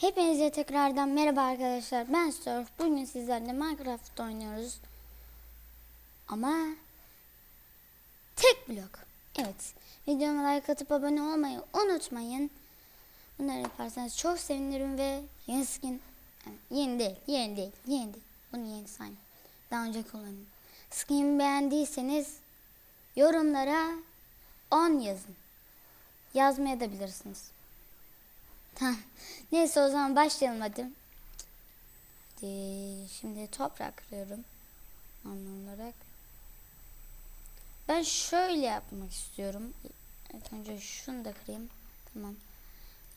Hepinize tekrardan merhaba arkadaşlar. Ben Surf. Bugün sizlerle Minecraft oynuyoruz. Ama tek blok. Evet. Videoma like atıp abone olmayı unutmayın. Bunları yaparsanız çok sevinirim ve yeni skin yani yeni değil, yeni değil, yeni değil. Bunu yeni sayın. Daha önce kullandım. Skin beğendiyseniz yorumlara 10 yazın. Yazmaya da bilirsiniz. Neyse o zaman başlayalım hadi. Hadi şimdi toprak kırıyorum. Anlam olarak. Ben şöyle yapmak istiyorum. İlk önce şunu da kırayım. Tamam.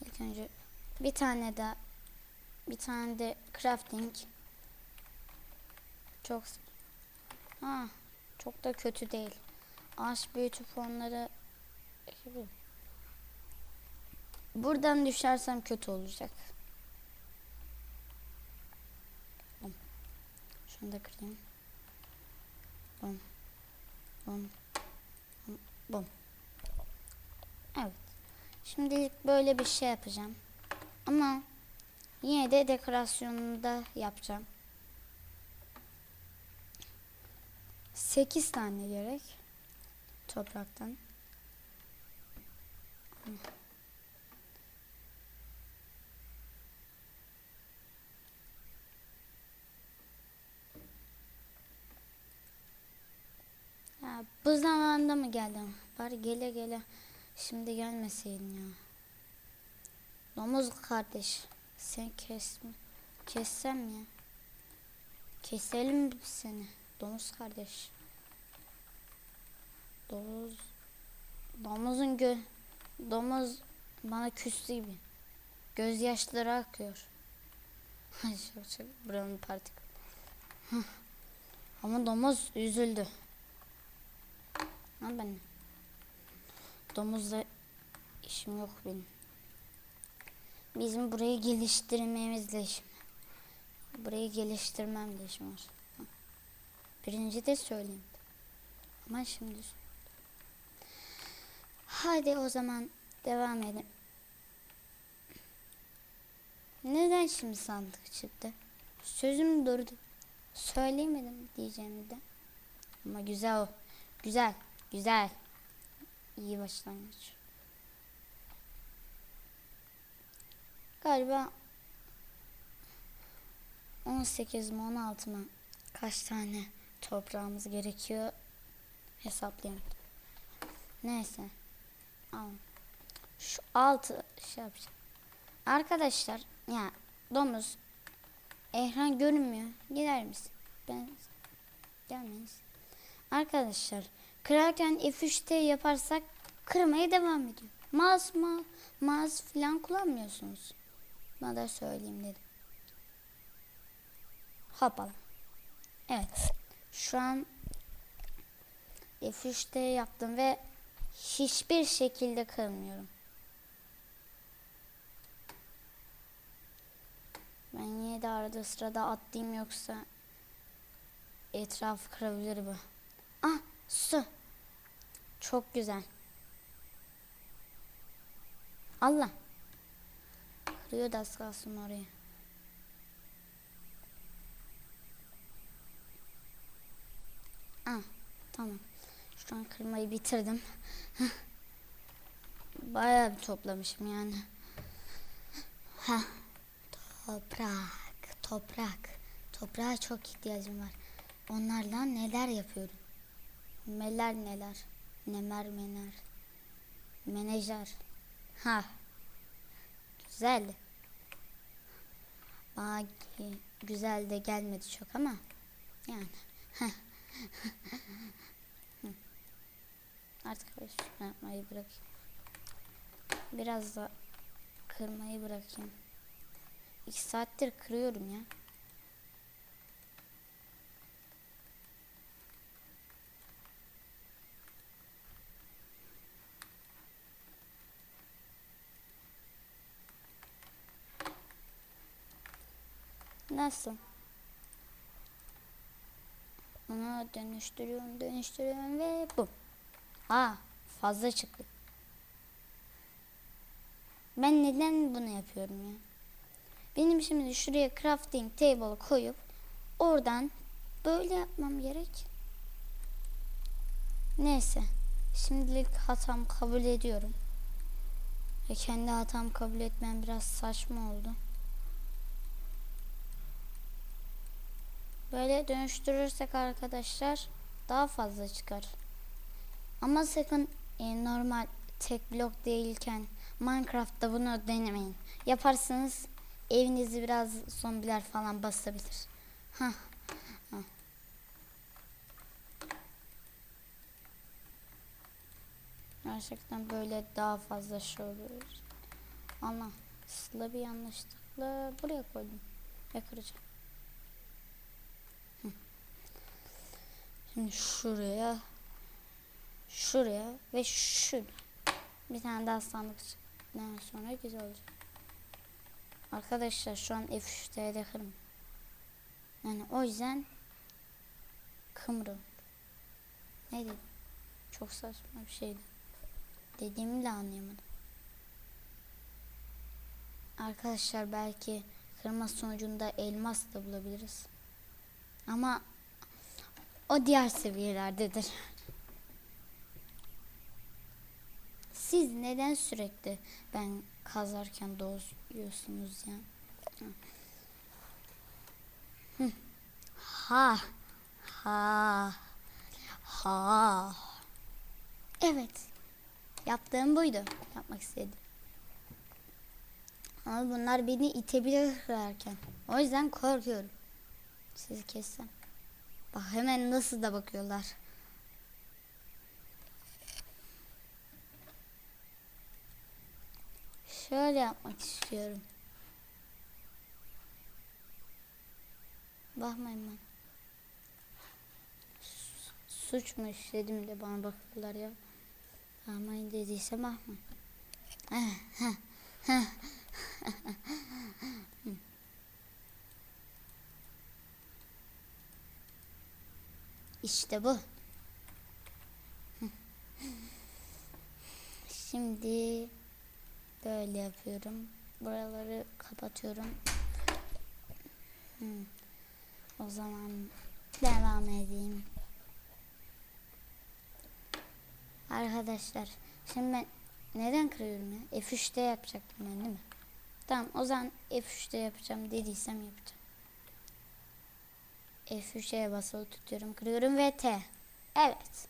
İlk önce bir tane de bir tane de crafting. Çok ha çok da kötü değil. Ağaç büyütüp onları Buradan düşersem kötü olacak. Şunu da kırayım. Bum. Bum. Bum. Evet. Şimdilik böyle bir şey yapacağım. Ama yine de dekorasyonunu da yapacağım. 8 tane gerek. Topraktan. Ya bu zamanda mı geldin? Bari gele gele. Şimdi gelmeseydin ya. Domuz kardeş. Sen kesme. Kessem ya. Keselim seni. Domuz kardeş. Domuz. Domuzun gö... Domuz bana küstü gibi. Gözyaşları akıyor. Çok çok buranın partik. Ama domuz üzüldü. Ama ben domuzla işim yok benim. Bizim burayı geliştirmemizle işim. Burayı geliştirmemle işim var. Birinci de söyleyeyim. Ama şimdi Hadi o zaman devam edelim. Neden şimdi sandık çıktı? Sözüm durdu. Söyleyemedim diyeceğimi de. Ama güzel o. Güzel. Güzel. İyi başlangıç. Galiba 18 mi 16 mı kaç tane toprağımız gerekiyor hesaplayamadım. Neyse. Al. Şu altı şey yapacağım. Arkadaşlar ya domuz ekran görünmüyor. Gider misin? Ben gelmeyiz. Arkadaşlar kırarken F3'te yaparsak kırmaya devam ediyor. Mouse ma mouse falan kullanmıyorsunuz. Bana da söyleyeyim dedim. Hoppala. Evet. Şu an F3'te yaptım ve hiçbir şekilde kırmıyorum. Ben yine de arada sırada atlayayım yoksa etrafı kırabilir bu. Ah su. Çok güzel. Allah. Kırıyor da kalsın oraya. Ah tamam. Şu an kırmayı bitirdim. Bayağı bir toplamışım yani. Ha. Toprak, toprak. Toprağa çok ihtiyacım var. Onlarla neler yapıyorum? Meler neler? Nemer mener. Menajer. Ha. Güzel. Bana güzel de gelmedi çok ama yani. Artık şunu yapmayı bırakayım. Biraz da kırmayı bırakayım. İki saattir kırıyorum ya. Nasıl? Onu dönüştürüyorum, dönüştürüyorum ve bu. Aa, fazla çıktı. Ben neden bunu yapıyorum ya? Benim şimdi şuraya crafting table koyup oradan böyle yapmam gerek. Neyse. Şimdilik hatam kabul ediyorum. Ve kendi hatam kabul etmem biraz saçma oldu. Böyle dönüştürürsek arkadaşlar daha fazla çıkar. Ama sakın e, normal tek blok değilken Minecraft'ta bunu denemeyin. Yaparsanız evinizi biraz zombiler falan basabilir. Hah. hah. Gerçekten böyle daha fazla şey oluyor. Allah. Sıla bir yanlışlıkla buraya koydum. Ve kıracağım. Şimdi şuraya şuraya ve şuraya bir tane daha sandık sonra güzel olacak. Arkadaşlar şu an F3'te kırım. Yani o yüzden kımrım. Ne dedim? Çok saçma bir şeydi. Dediğimi bile anlayamadım. Arkadaşlar belki kırma sonucunda elmas da bulabiliriz. Ama o diğer seviyelerdedir. Siz neden sürekli ben kazarken doğuyorsunuz ya? Ha. Ha. Ha. Evet. Yaptığım buydu. Yapmak istedim. Ama bunlar beni itebilir. O yüzden korkuyorum. Sizi kessem. Bak hemen nasıl da bakıyorlar. Şöyle yapmak istiyorum. Bakmayın ben. Suç mu işledim de bana bakıyorlar ya. Bakmayın dediyse bakmayın. İşte bu. Şimdi böyle yapıyorum. Buraları kapatıyorum. O zaman devam edeyim. Arkadaşlar şimdi ben neden kırıyorum ya? F3'te yapacaktım ben değil mi? Tamam o zaman F3'te yapacağım dediysem yapacağım. F3'e basılı tutuyorum. Kırıyorum ve T. Evet.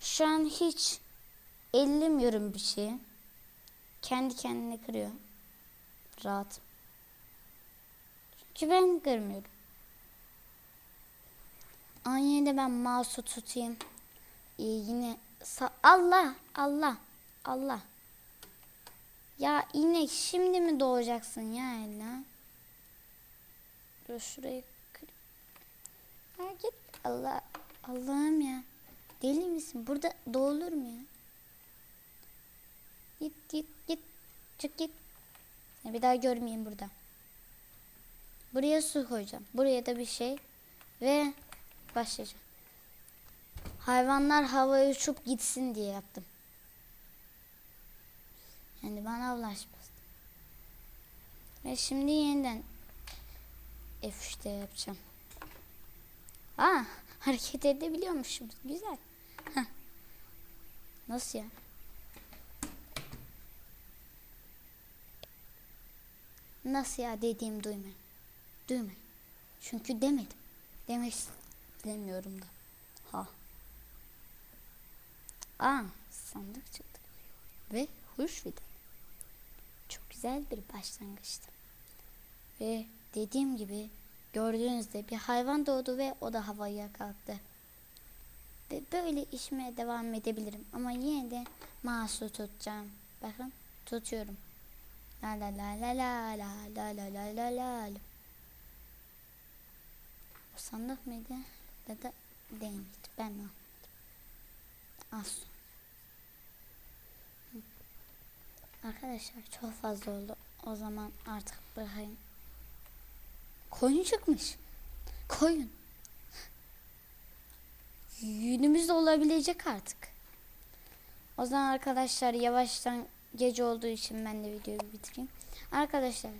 Şu an hiç ellemiyorum bir şeyi. Kendi kendine kırıyor. Rahat. Çünkü ben kırmıyorum. Aynı de ben mouse'u tutayım. Ee, yine Allah Allah Allah. Ya inek şimdi mi doğacaksın ya Ella? Dur şurayı. Ha git Allah Allah'ım ya. Deli misin? Burada doğulur mu ya? Git git git. Çık git. Bir daha görmeyeyim burada. Buraya su koyacağım. Buraya da bir şey. Ve başlayacağım. Hayvanlar havaya uçup gitsin diye yaptım. Yani bana ulaşmasın. Ve şimdi yeniden F3'te yapacağım. Aa, hareket edebiliyormuşum. Güzel. Heh. Nasıl ya? Nasıl ya dediğim duymayın. Duymayın. Çünkü demedim. Demek istemiyorum da. Ha. Aa, sandık çıktı. Ve huş de. Çok güzel bir başlangıçtı. Ve dediğim gibi gördüğünüzde bir hayvan doğdu ve o da havaya kalktı. Ve böyle işime devam edebilirim. Ama yine de mouse'u tutacağım. Bakın tutuyorum. La la la la la la la la la la la la. O sandık mıydı? Ya da değildi. Ben mi? Az. Arkadaşlar çok fazla oldu. O zaman artık bırakayım. Koyun çıkmış. Koyun. Günümüzde olabilecek artık. O zaman arkadaşlar yavaştan gece olduğu için ben de videoyu bitireyim. Arkadaşlar